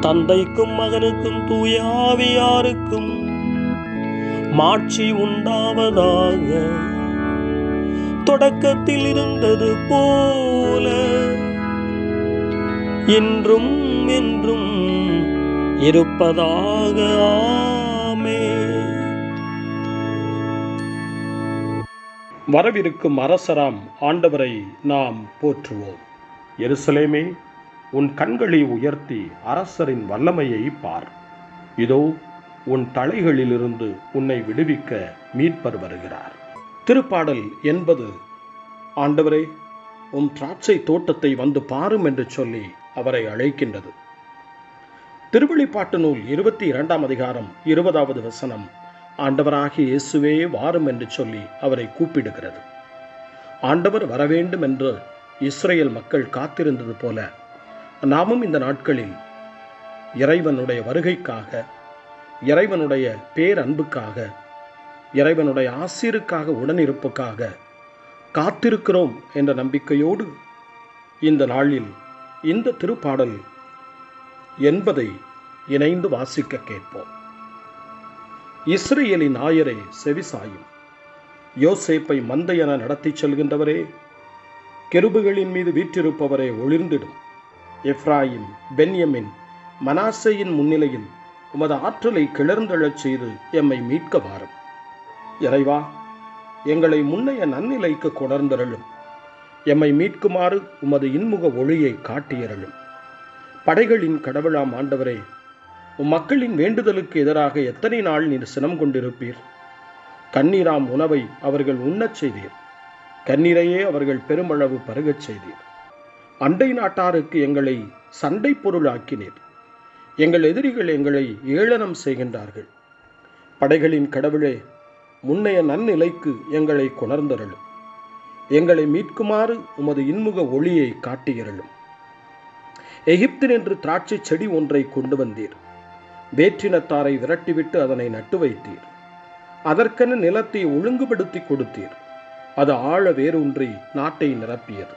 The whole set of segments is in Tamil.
தந்தைக்கும் மகனுக்கும் தூயாவியாருக்கும் மாட்சி உண்டாவதாக. தொடக்கத்தில் இருந்தது போல இன்றும் என்றும் இருப்பதாக. ஆமே வரவிருக்கும் அரசராம் ஆண்டவரை நாம் போற்றுவோம். எருசலேமே உன் கண்களை உயர்த்தி அரசரின் வல்லமையை பார். இதோ உன் தலைகளிலிருந்து உன்னை விடுவிக்க மீட்பர் வருகிறார். திருப்பாடல் என்பது ஆண்டவரே உம் திராட்சை தோட்டத்தை வந்து பாரும் என்று சொல்லி அவரை அழைக்கின்றது. திருவெளிப்பாட்டு நூல் இருபத்தி இரண்டாம் அதிகாரம் இருபதாவது வசனம். ஆண்டவராகிய இயேசுவே வாரும் என்று சொல்லி அவரை கூப்பிடுகிறது. ஆண்டவர் வரவேண்டும் என்று இஸ்ரேல் மக்கள் காத்திருந்தது போல நாமும் இந்த நாட்களில் இறைவனுடைய வருகைக்காக இறைவனுடைய பேரன்புக்காக இறைவனுடைய ஆசிருக்காக உடனிருப்புக்காக காத்திருக்கிறோம் என்ற நம்பிக்கையோடு இந்த நாளில் இந்த திருப்பாடல் என்பதை இணைந்து வாசிக்க கேட்போம். இஸ்ரேலின் ஆயரை செவிசாயும் யோசேப்பை மந்தையென நடத்திச் செல்கின்றவரே கெருபுகளின் மீது வீற்றிருப்பவரே ஒளிர்ந்திடும். எப்ராயிம் பென்யமின் மனாசையின் முன்னிலையில் உமது ஆற்றலை கிளர்ந்தெழச் செய்து எம்மை மீட்க வாரும். இறைவா எங்களை முன்னைய நன்னிலைக்கு கொடர்ந்தருளும் எம்மை மீட்குமாறு உமது இன்முக ஒளியை காட்டியருளும். படைகளின் கடவுளாம் ஆண்டவரே உம் மக்களின் வேண்டுதலுக்கு எதிராக எத்தனை நாள் நீர் சினம் கொண்டிருப்பீர்? கண்ணீராம் உணவை அவர்கள் உண்ணச் செய்தீர். கண்ணீரையே அவர்கள் பெருமளவு பருகச் செய்தீர். அண்டை நாட்டாருக்கு எங்களை சண்டை பொருளாக்கினீர். எங்கள் எதிரிகள் எங்களை ஏளனம் செய்கின்றார்கள். படைகளின் கடவுளே முன்னைய நன்னிலைக்கு எங்களை கொணர்ந்தருளும். எங்களை மீட்குமாறு உமது இன்முக ஒளியை காட்டுகிறளும் எகிப்தின் என்று திராட்சை செடி ஒன்றை கொண்டு வந்தீர். வேற்றினத்தாரை விரட்டிவிட்டு அதனை நட்டு வைத்தீர். அதற்கென நிலத்தை ஒழுங்குபடுத்தி கொடுத்தீர். அது ஆழ வேரூன்றி நாட்டை நிரப்பியது.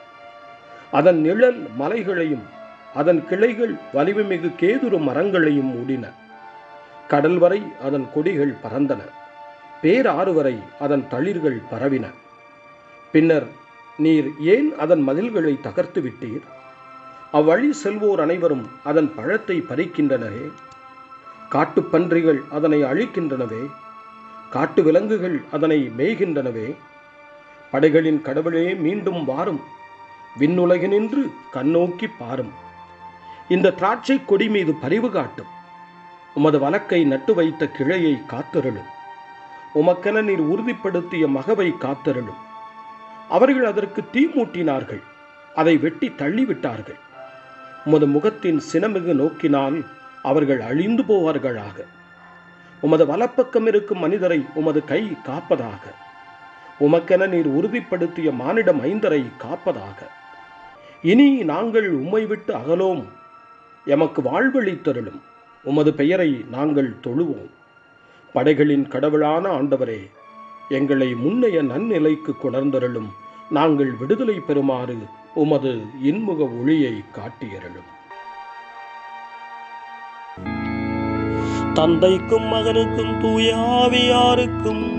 அதன் நிழல் மலைகளையும் அதன் கிளைகள் வலிமைமிகு கேதுரு மரங்களையும் மூடின. கடல் வரை அதன் கொடிகள் பறந்தன. பேராறு வரை அதன் தளிர்கள் பரவின. பின்னர் நீர் ஏன் அதன் மதில்களை தகர்த்து விட்டீர்? அவ்வழி செல்வோர் அனைவரும் அதன் பழத்தை பறிக்கின்றனரே. காட்டுப்பன்றிகள் அதனை அழிக்கின்றனவே. காட்டு விலங்குகள் அதனை மேய்கின்றனவே. படைகளின் கடவுளே மீண்டும் வாரும். விண்ணுலகினின்று கண்ணோக்கி பாரும். இந்த திராட்சை கொடி மீது பரிவு காட்டும். உமது வழக்கை நட்டு வைத்த கிளையை காத்தருளும். உமக்கென நீர் உறுதிப்படுத்திய மகவை காத்தருளும். அவர்கள் அதற்கு தீ மூட்டினார்கள். அதை வெட்டி தள்ளிவிட்டார்கள். உமது முகத்தின் சினமிகு நோக்கினால் அவர்கள் அழிந்து போவார்களாக. உமது வலப்பக்கம் இருக்கும் மனிதரை உமது கை காப்பதாக. உமக்கென நீர் உறுதிப்படுத்திய மானிடம் ஐந்தரை காப்பதாக. இனி நாங்கள் உம்மை விட்டு அகலோம். எமக்கு வாழ்வழித்தருளும் உமது பெயரை நாங்கள் தொழுவோம். படைகளின் கடவுளான ஆண்டவரே எங்களை முன்னைய நன்னிலைக்கு கொணர்ந்தருளும். நாங்கள் விடுதலை பெறுமாறு உமது இன்முக ஒளியை காட்டியருளும். தந்தைக்கும் மகனுக்கும் தூயாவியாருக்கும் ஆவியாருக்கும்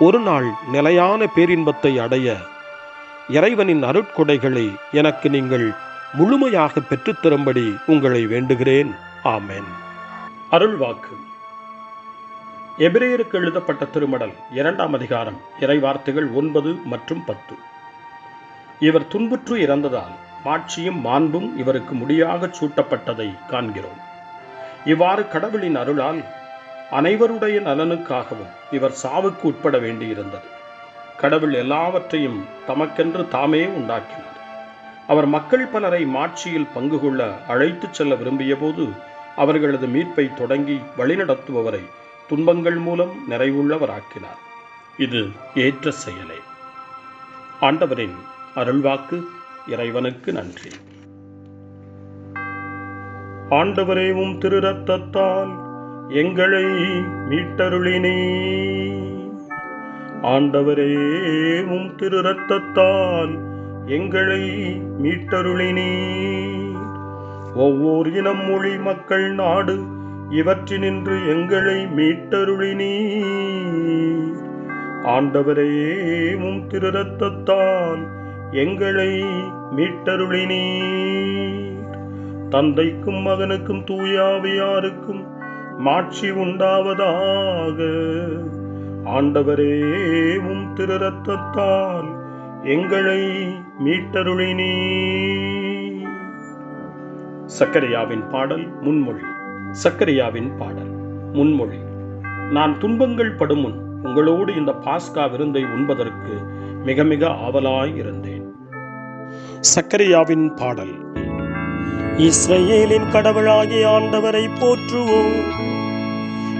ஒரு நாள் நிலையான பேரின்பத்தை அடைய இறைவனின் அருட்கொடைகளை எனக்கு நீங்கள் முழுமையாக பெற்றுத்தரும்படி உங்களை வேண்டுகிறேன். ஆமேன். அருள்வாக்கு. எபிரேயருக்கு எழுதப்பட்ட திருமடல் இரண்டாம் அதிகாரம் இறைவார்த்தைகள் ஒன்பது மற்றும் பத்து. இவர் துன்புற்று இறந்ததால் மாட்சியும் மாண்பும் இவருக்கு முடியாகச் சூட்டப்பட்டதை காண்கிறோம். இவ்வாறு கடவுளின் அருளால் அனைவருடைய நலனுக்காகவும் இவர் சாவுக்கு உட்பட வேண்டியிருந்தது. கடவுள் எல்லாவற்றையும் தமக்கென்று தாமே உண்டாக்கினார். அவர் மக்கள் பலரை மாட்சியில் பங்கு கொள்ள அழைத்துச் செல்ல விரும்பிய போது அவர்களது மீட்பை தொடங்கி வழிநடத்துபவரை துன்பங்கள் மூலம் நிறைவுள்ளவராக்கினார். இது ஏற்ற செயலே. ஆண்டவரின் அருள்வாக்கு இறைவனுக்கு நன்றி. ஆண்டவரே உம் திரு ரத்தத்தால் எங்களை மீட்டருளினே. ஆண்டவரே உம் திரு ரத்தத்தால் எங்களை மீட்டருளினே. ஒவ்வொரு இனம் மொழி மக்கள் நாடு இவற்றினின்று எங்களை மீட்டருளினே. ஆண்டவரே உம் திரு ரத்தத்தால் எங்களை மீட்டருளினே தந்தைக்கும் மகனுக்கும் தூயாவியாருக்கும் மாட்சி உண்டாவதாக. ஆண்டவரே உம் திரு ரத்தத்தால் எங்களை மீட்டருளினே. சக்கரையாவின் பாடல் முன்மொழி. சக்கரையாவின் பாடல் முன்மொழி. நான் துன்பங்கள் படும் முன் உங்களோடு இந்த பாஸ்கா விருந்தை உண்பதற்கு மிக மிக ஆவலாய் இருந்தேன். சக்கரையாவின் பாடல். இஸ்ரேலின் கடவுளாகிய ஆண்டவரை போற்றுவோம்.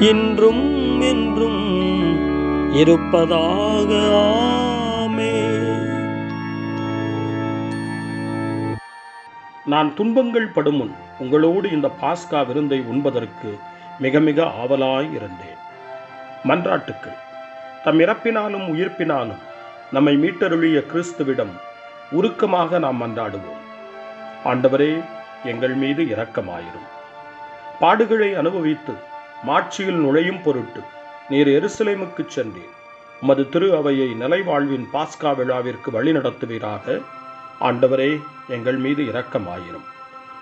இன்றும் என்றும் இருப்பதாக ஆமே. நான் துன்பங்கள் படும் முன் உங்களோடு இந்த பாஸ்கா விருந்தை உண்பதற்கு மிக மிக ஆவலாய் இருந்தேன். மன்றாட்டுக்கள். தம் இறப்பினாலும் உயிர்ப்பினாலும் நம்மை மீட்டருளிய கிறிஸ்துவிடம் உருக்கமாக நாம் மன்றாடுவோம். ஆண்டவரே எங்கள் மீது இரக்கமாயிரும். பாடுகளை அனுபவித்து மாட்சியில் நுழையும் பொருட்டு நீர் எருசலேமுக்கு சென்றீர் உமது திரு அவையை நிலைவாழ்வின் பாஸ்கா விழாவிற்கு வழி நடத்துவீராக ஆண்டவரே எங்கள் மீது இரக்கமாயிரும்.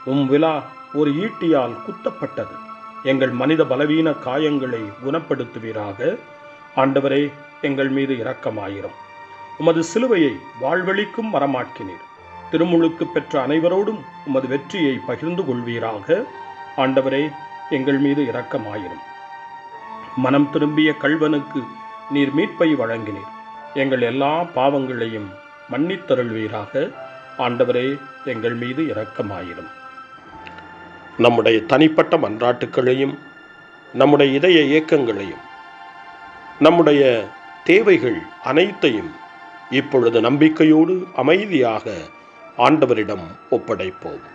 உம் விழா ஒரு ஈட்டியால் குத்தப்பட்டது. எங்கள் மனித பலவீன காயங்களை குணப்படுத்துவீராக. ஆண்டவரே எங்கள் மீது இரக்கமாயிரும். உமது சிலுவையை வாழ்வழிக்கும் மரமாக்கினீர் திருமுழுக்கு பெற்ற அனைவரோடும் உமது வெற்றியை பகிர்ந்து கொள்வீராக. ஆண்டவரே எங்கள் மீது இரக்கமாயிரும். மனம் திரும்பிய கள்வனுக்கு நீர் மீட்பை வழங்கினீர். எங்கள் எல்லா பாவங்களையும் மன்னித்தருள்வீராக. ஆண்டவரே எங்கள் மீது இரக்கமாயிரும். நம்முடைய தனிப்பட்ட மன்றாட்டுக்களையும் நம்முடைய இதய இயக்கங்களையும் நம்முடைய தேவைகள் அனைத்தையும் இப்பொழுது நம்பிக்கையோடு அமைதியாக ஆண்டவரிடம் ஒப்படைப்போம்.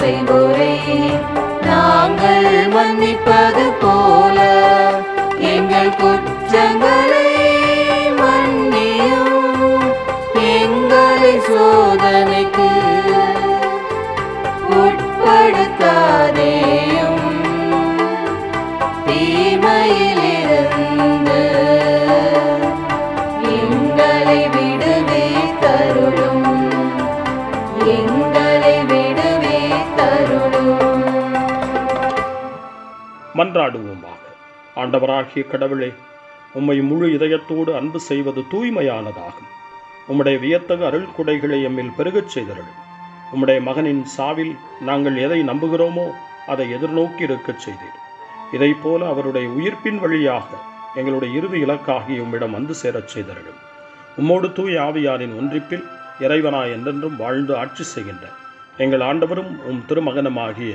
குற்றம் நாங்கள் மன்னிப்பது போல. எங்கள் குற்ற மன்றாடுவோமாக ஆண்டவராகிய கடவுளே உம்மை முழு இதயத்தோடு அன்பு செய்வது தூய்மையானதாகும். உம்முடைய வியத்தகு அருள் குடைகளை எம்மில் பெருகச் செய்தருள் உம்முடைய மகனின் சாவில் நாங்கள் எதை நம்புகிறோமோ அதை எதிர்நோக்கி இருக்கச் செய்தீர். இதை போல அவருடைய உயிர்ப்பின் வழியாக எங்களுடைய இறுதி இலக்காகிய உம்மிடம் வந்து சேரச் செய்தருளும். உம்மோடு தூய் ஆவியாரின் ஒன்றிப்பில் இறைவனாய் என்றென்றும் வாழ்ந்து ஆட்சி செய்கின்ற எங்கள் ஆண்டவரும் உம் திருமகனுமாகிய